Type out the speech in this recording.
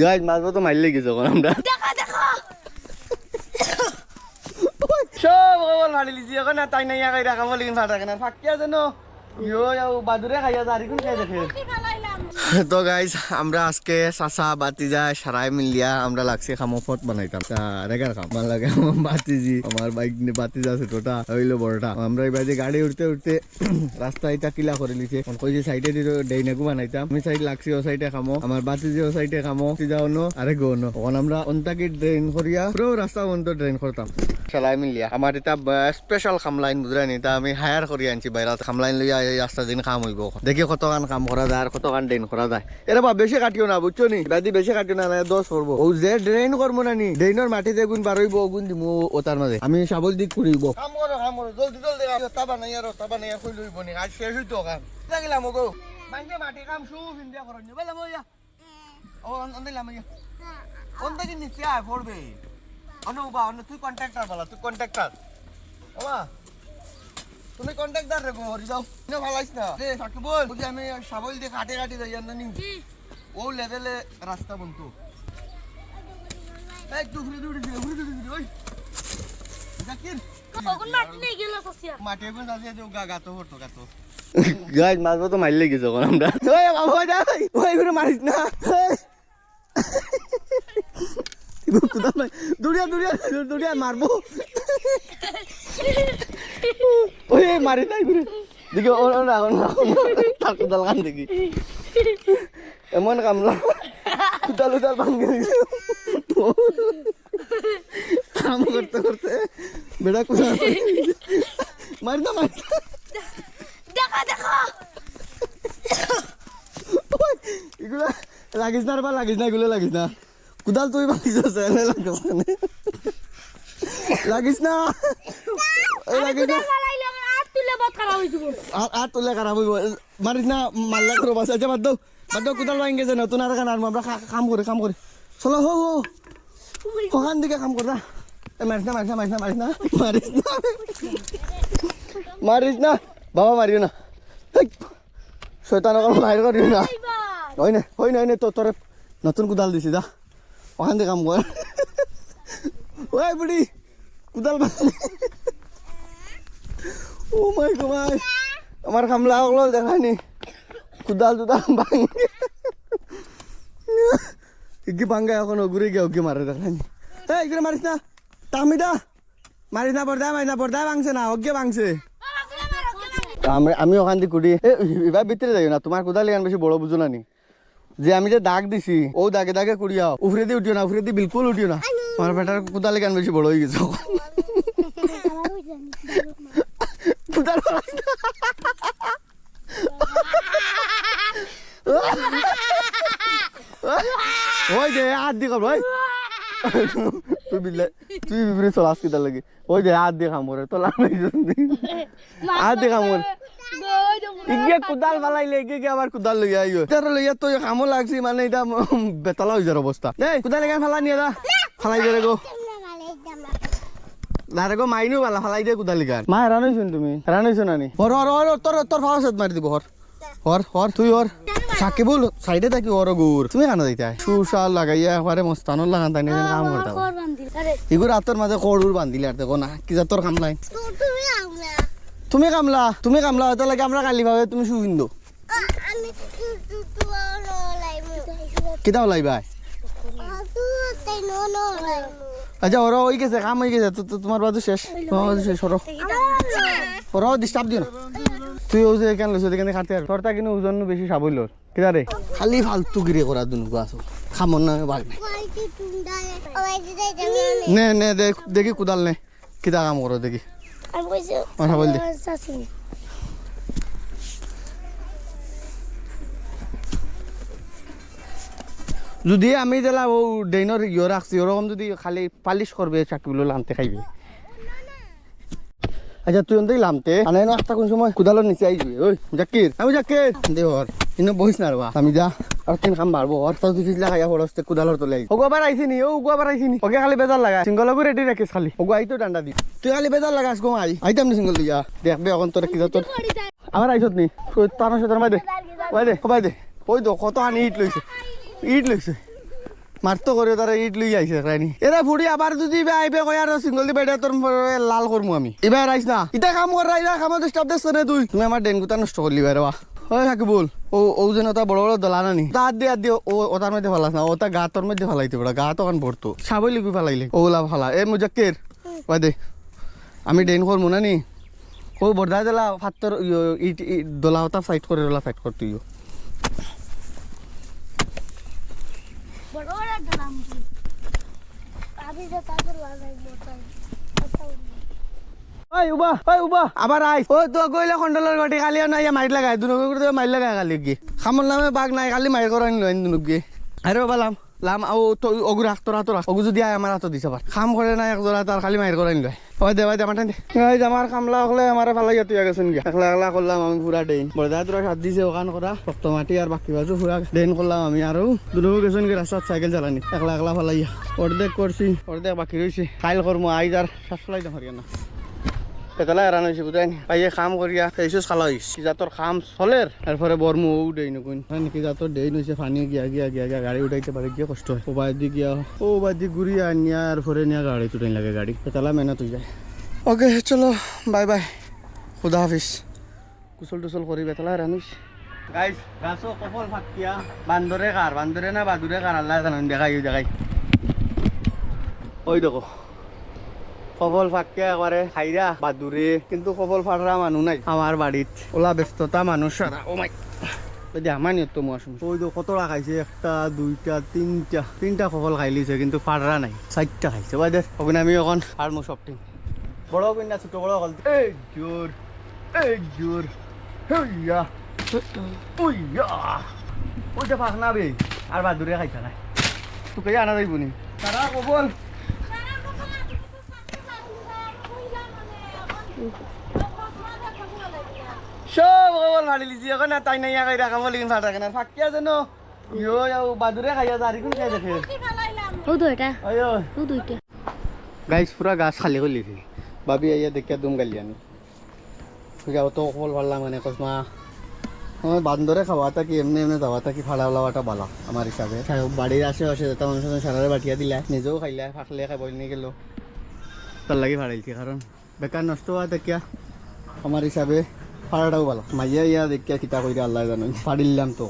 গাছ মাছবো তো মারলে গেছে এখন আমরা। সব খবর মারি লিছি এখন তাই নাই আগে রাখাবো লিখিন ফাটা কেন ফাঁকি আছে নো? ইয়ো বাদুরে খাইয়া জারি কোন খাই দেখে তো গাইস আমরা আজকে চাচা বাতিজা সারাই মিলিয়া আমরা লাগছে খামো ফট বানাইতাম রেগার খাম। আমার লাগে আমার বাতিজি আমার বাইক নিয়ে বাতিজা ছোটটা হইল বড়টা আমরা এবার যে গাড়ি উঠতে উঠতে রাস্তা এটা কিলা করে লিছে। কই যে সাইডে ডেইনাকু বানাইতাম আমি সাইড লাগছি ও সাইডে খামো আমার বাতিজি ও সাইডে খামো যাও নো আরে গো নো তখন আমরা অন্তাকি ড্রেন করিয়া, পুরো রাস্তা বন্ধ ড্রেন করতাম। চালাই মিলিয়া। আমার এটা স্পেশাল খামলাইন বুঝলেন এটা আমি হায়ার করে আনছি বাইরাত খামলাইন লইয়া এই রাস্তা দিন কাম হইব দেখি কতখান কাম করা যায় আর কতখান ড্রেন করা যায় বা বেশি কাটিও না, বুঝছ নি? দাদি বেশি কাটিও না দশ করব। না নি ড্রেনের মাটিতে গুণ বার গুণ মাঝে। আমি সাবল দিক করিব। কাম করো কাম করো, জলদি জলদি নাই আর, তাবা নাই কই লইব নি। আজ শেষ হইতো কাম। লাগিলাম গো। মাটি কাম সু ফিন্দিয়া করো নি বেলা মইয়া ও অন্দিলাম ইয়া। অন্তা কি নিচে আয়, পড়বে। অন্য বা অন্য তুই কন্ট্রাক্টর বলা, তুই কন্ট্রাক্টর বাবা তুমি কন্ট্রাক্টর রে গো হরি যাও না ভালাইছ না রে সাকিব বল বুঝি আমি সাবল দিয়ে কাটে কাটে যাই না নি ও লেভেলে রাস্তা বন্ধু এই তুই ঘুরে দৌড়ে দিলে ঘুরে দৌড়ে দিলে ওই জাকির কখন মাটি নিয়ে গেল সসিয়া মাঠে কোন আছে যে গা গাতো হতো গাতো গাছ মারবো তো মারলে গেছো এখন আমরা ওই বাবা যাই ওই ঘুরে মারিস না দুড়িয়া দুড়িয়া দুড়িয়া মারবো ওই মারি তাই ঘুরে। দেখি ও রাখুন তার কোদাল কান দেখি। এমন কামলা। কোদাল উদাল ভাঙ্গে কাম করতে করতে বেড়া কোদাল মারি না মারি। দেখা দেখা। এগুলা লাগিস না বা লাগিস না এগুলো লাগিস না। কোদাল তুই ভাঙিস লাগিস না। আর তোলে খারাপ হইব মারিস না মাল্লা করো বাস আচ্ছা বাদ দাও। বাদ দাও গেছে নতুন আর কান আমরা কাম করে কাম করে। চলো হো হো। ওখান দিকে কাম কর না। এ, মারিস না মারিস না মারিস না মারিস না। মারিস না। মারিস না। বাবা মারিও না। শৈতান অকল মারি করিও না। হয় না? হয় না হয় না? তো তোরে নতুন কোদাল দিছি দা ওখান থেকে কাম কর ওই বুড়ি কোদাল ও মাই গো মাই। আমার কামলা ওগুলো দেখায়নি। কোদাল টুদাল ভাঙে। কি ভাঙ্গা এখন ঘুরে গিয়ে ওকে মারে দেখায়নি। এই এগুলো মারিস না। তামিদা মারিস না পর্দা মারিস না পর্দা ভাঙছে না ওকে ভাঙছে। আমি আমি ওখান থেকে কুড়ি এবার ভিতরে যাই না তোমার কোদাল এখান বেশি বড় বুঝো না নি। যে আমি যে দাগ দিছি ও দাগে দাগে কুড়িয়াও উফরে দিয়ে উঠিও না উফরে দিয়ে বিলকুল উঠিও না। আমার বেটার কোদাল এখান বেশি বড় হয়ে গেছে। মারিস না। ওই দে, হাত দিয়ে খাব তুই তুই বিপরীত চলাস কিতার লাগে। ওই দে, হাত দিয়ে খাম করে তোলা হাত দিয়ে খাম ইগে কুদাল ফালাইলে ইগে গে আবার কুদাল লইয়া আইও। তার লইয়া তো কামো লাগছি মানে এটা বেতলা হয়ে যার অবস্থা। এই কুদাল এখানে ফালা নিয়ে দা ফালাই দে গো। দারে গো মাইনু বালা ফালাই দে কুদাল গান। মা হেরান হইছুন তুমি? হেরান হইছো নানি হর হর হর তোর তোর ফাওয়াসত মারি দিব হর হর হর তুই হর সাকিবুল সাইডে থাকি ওর গুর তুমি কেন দিতে সুশাল লাগাইয়া একবারে মস্তানোর লাগান তাই নিয়ে কাম করতে এগুলো হাতের মাঝে কড়ুর বান্ধিলে আর দেখো না কি যা তোর কামলাই তুমি তুমি কামলা তুমি কামলা হয়তো লাগে আমরা কালি ভাবে তুমি সুবিন্দু আমি তু আচ্ছা ওরা ওই গেছে কাম হয়ে গেছে তোমার বাজু শেষ। তোমার বাজু শেষ ওরা ওরা ডিস্টার্ব দিও না। তুই ও যে কেন লইছ এখানে খাতে আর তোরটা কিন্তু ওজন বেশি সাবইল কিতা রে? খালি ফালতু গিরে করা দুনকু আছো খামন না ভাগ নে নে দেখ দেখি কুদাল নে। কিতা কাম করো দেখি। আমি কইছি কথা বল দে। যদি আমি দিলা ও ডেইনর ইয়ে রাখছি ওরকম যদি খালি পালিশ করবে চাকরিগুলো লামতে খাইবে। আচ্ছা তুই অন্তই লামতে। আনে না একটা কোন সময়? কুদালোর নিচে আইবি ওই জাকির আমি জাকির দে ওর ইনো বহিস না রবা আমি যা। আর তিন কাম মারবো ওর তো তুই লাগাইয়া পড়স্তে কুদালোর তলে আই ওগো আবার আইছি নি ও ওগো আবার আইছি নি ওকে খালি বেজার লাগা। সিঙ্গল গো রেডি রাখিস খালি। ওগো আইতো ডান্ডা দি। তুই খালি বেজার লাগাস গো আই। আইতাম নি সিঙ্গল দিয়া। দেখবে এখন তোর কি তোর আবার আইছত নি। তার সাথে মাই দে। ওই দে কবাই দে। ওই দো কত আনি ইট লইছে ইট লইছে মারতো করে তারা ইট লই আইছে রানি এরা ফুড়ি আবার যদি ইবা আইবে কয় আর সিঙ্গল দি বেডে তোর লাল করমু আমি। এবার আইস না। ইটা কাম কর রাইরা কামত স্টাফ দেছ নে তুই? তুমি আমার ডেন গুতা নষ্ট করলি বাইরে বা হয় থাকি বল ও ও যেন ওটা বড় বড় দলা নানি। তা দিয়ে দিয়ে ও ওটার মধ্যে ফালাস না ওটা গা তোর মধ্যে ফালাইতে বড় গা তো কান ভরতো সাবই লিখবি ফালাইলে। ওলা ফালা। এ মুজাক্কের বাই দে। আমি ডেন করমু না নি ও বর্দা দিলা ফাত্তর ইট দলা ওটা সাইড করে ওলা সাইড কর তুইও বড় বড় ড্রাম আমি যে তাদের লাগাই মোটাই ওই উবা ওই উবা। আবার আই ও তো কইলে কন্ট্রোলার গটি কালি না ইয়া মাইর লাগাই। দুনো করে মাইর লাগাই কালি কি। খামর নামে বাঘ নাই কালি মাইর করাই নিল দুনো গিয়ে আরে বাবা লাম আও তো অগু রাখ তোরা তোরা অগু যদি আয় আমার হাতত দিছে পার খাম করে না এক জোড়া তার খালি মাইর করাই নিল ওই দে ভাই আমার টান দে। আমার কামলা হলে আমার ফালাই তুই গেছেন গিয়া একলা একলা করলাম আমি পুরা ডেইন বড়দা তোরা সাত দিছে ওখান করা রক্ত মাটি আর বাকি বাজু পুরা ডেইন করলাম আমি আরও দুনো গেছেন গিয়ে রাস্তাত সাইকেল চালানি একলা একলা ফালাইয়া অর্ধেক করছি অর্ধেক বাকি রয়েছে খাইল করমু আইজ আর শ্বাস ফেলাই না পেতলা এরান হয়েছে বুঝাই নি পাইয়ে কাম করিয়া ফেসুস খালা হয়েছে জাতর কাম চলের এরপরে বর্ম ও দেই নকুন। নাকি? জাতর দেই নইছে? পানি গিয়া গিয়া গিয়া গিয়া গাড়ি উঠাইতে পারে গিয়ে কষ্ট হয়? ও বাইর দি গিয়া ও বাইর দি ঘুরিয়া আনিয়া এরপরে নিয়া গাড়ি তুটাই লাগে গাড়ি পেতলা মেহনত হয়ে যায়। ওকে চলো, বাই বাই। খুদা হাফিজ। কুচল টুচল করি বেতলা এরান হয়েছে গাইস গাছও কপল ফাটকিয়া। বান্দরে কার বান্দরে না বাদুরে কার আল্লাহ দেখাই দেখাই। ওই দেখো। কবল ফাটকে একবারে খাইরা বাদুরে কিন্তু কবল ফাটরা মানুহ নাই। আমার বাড়িত ওলা ব্যস্ততা মানুষ সারা ও খাইছে একটা, দুইটা, তিনটা। কবল খাই কিন্তু নাই। খাইছে। আর ফাঁকনা বে। বাদুরে খাইছা নাই। তোকে আনা যাইব নি? তারা কবল সব কবল ফাটি লিছি এখন আর তাই নাই খাই রাখা বলি ফাটা কেন। ফাঁকি আছে ন? ইয়ো যাও বাদুরে খাইয়া যা আরিকুন খাই দেখে ও এটা আয়ো ও দুইটা। গাইস পুরা গাছ খালি লিছি ভাবি আইয়া দেখিয়া দুম গালি আনি। যাও তো কবল ফাড়লাম মানে কসমা আমার বান্দরে খাওয়া থাকি এমনি এমনি যাওয়া থাকি ফাড়া লাওয়াটা বালা আমার হিসাবে বাড়ির আশেপাশে যেটা মানুষ সারারে বাটিয়া দিলা। নিজেও খাইলা ফাঁকলে খাই নিয়ে গেল। তার লাগি ফাড়াইছি কারণ বেকার নষ্ট হওয়া দেখিয়া আমার হিসাবে ফাড়াটাও ভালো। মাইয়া ইয়া দেখিয়া কিতা কইরা আল্লাহ জানো। ফাড়িলাম তো